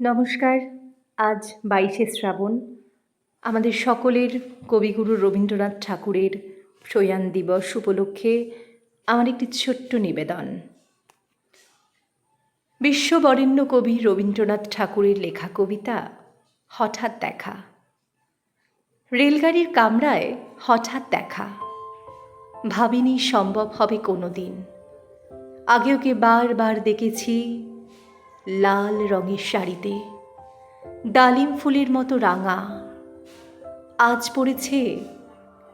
নমস্কার, আজ বাইশে শ্রাবণ, আমাদের সকলের কবিগুরু রবীন্দ্রনাথ ঠাকুরের প্রয়াণ দিবস উপলক্ষে আমার একটি ছোট্ট নিবেদন। বিশ্ববরেণ্য কবি রবীন্দ্রনাথ ঠাকুরের লেখা কবিতা হঠাৎ দেখা। রেলগাড়ির কামরায় হঠাৎ দেখা। ভাবিনি সম্ভব হবে কোনো দিন আগে ওকে বারবার দেখেছি লাল রঙের শাড়িতে ডালিম ফুলের মতো রাঙা। আজ পড়েছে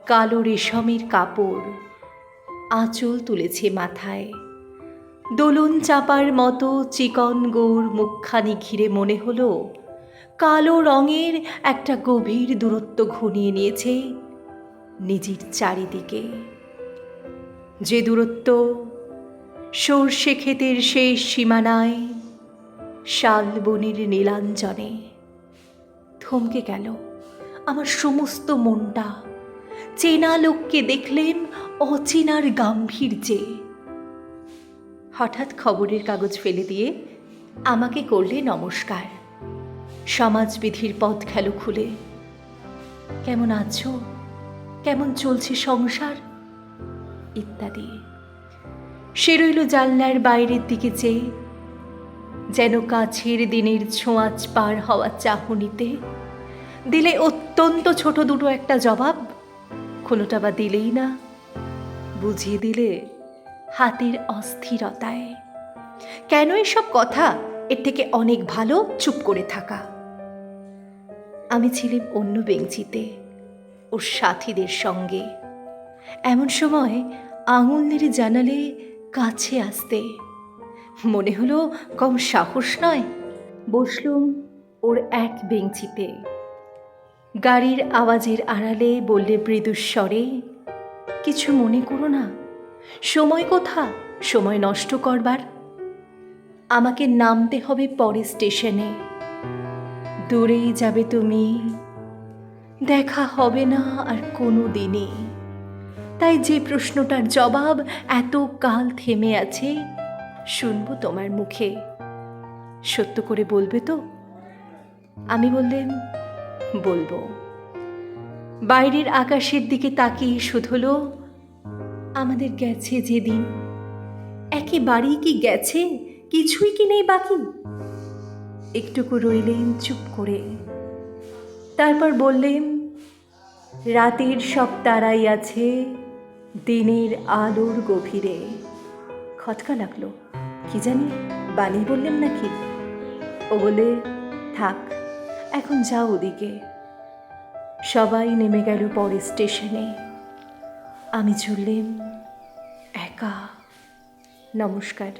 কালো রেশমের কাপড়, আঁচল তুলেছে মাথায়। দোলন চাপার মতো চিকন গোর মুখখানি ঘিরে মনে হলো, কালো রঙের একটা গভীর দূরত্ব ঘনিয়ে নিয়েছে নিজের চারিদিকে। যে দূরত্ব সর্ষে ক্ষেতের শেষ সীমানায় শালবনির নীলাঞ্জনে। থমকে গেল আমার সমস্ত মনটা। চেনা লোককে দেখলেন অচেনার গাম্ভীর্যে। হঠাৎ খবরের কাগজ ফেলে দিয়ে আমাকে করলে নমস্কার। সমাজবিধির পথ খেলো খুলে। কেমন আছো? কেমন চলছে সংসার? ইত্যাদি। সে রইল জানলার বাইরের দিকে চেয়ে যেন কাছের দিনের ছোঁয়াচ পার হওয়া চাহনিতে দিলে অত্যন্ত ছোট দুটো একটা জবাব, কোনোটা বা দিলেই না, বুঝিয়ে দিলে হাতের অস্থিরতায়। কেন এসব কথা? এর থেকে অনেক ভালো চুপ করে থাকা। আমি ছিলাম অন্য বেঞ্চিতে, ওর সাথীদের সঙ্গে। এমন সময় আঙুল নেড়ে জানালে কাছে আসতে মনে হলো কম সাহস নয়। বসলুম ওর এক বেঞ্চিতে। গাড়ির আওয়াজের আড়ালে বললে মৃদুস্বরে, কিছু মনে করো না, সময় কোথা? সময় নষ্ট করবার। আমাকে নামতে হবে পরে স্টেশনে। দূরেই যাবে তুমি। দেখা হবে না আর কোনো দিনে। তাই যে প্রশ্নটার জবাব এত কাল থেমে আছে শুনব তোমার মুখে। সত্য করে বলবে তো? আমি বললেন, বলব। বাইরের আকাশের দিকে তাকিয়ে শুধলো আমাদের গেছে যেদিন। একেবারেই কি গেছে? কিছুই কি নেই বাকি? একটুকু রইলেন চুপ করে। তারপর বললেন, রাতের সব তারাই আছে দিনের আলোর গভীরে। খটকা লাগল। কি জানি বানিয়ে বললেন নাকি? ও বলে, থাক, এখন যাও ওদিকে। সবাই নেমে গেল পরে স্টেশনে। আমি চললেম একা, নমস্কার।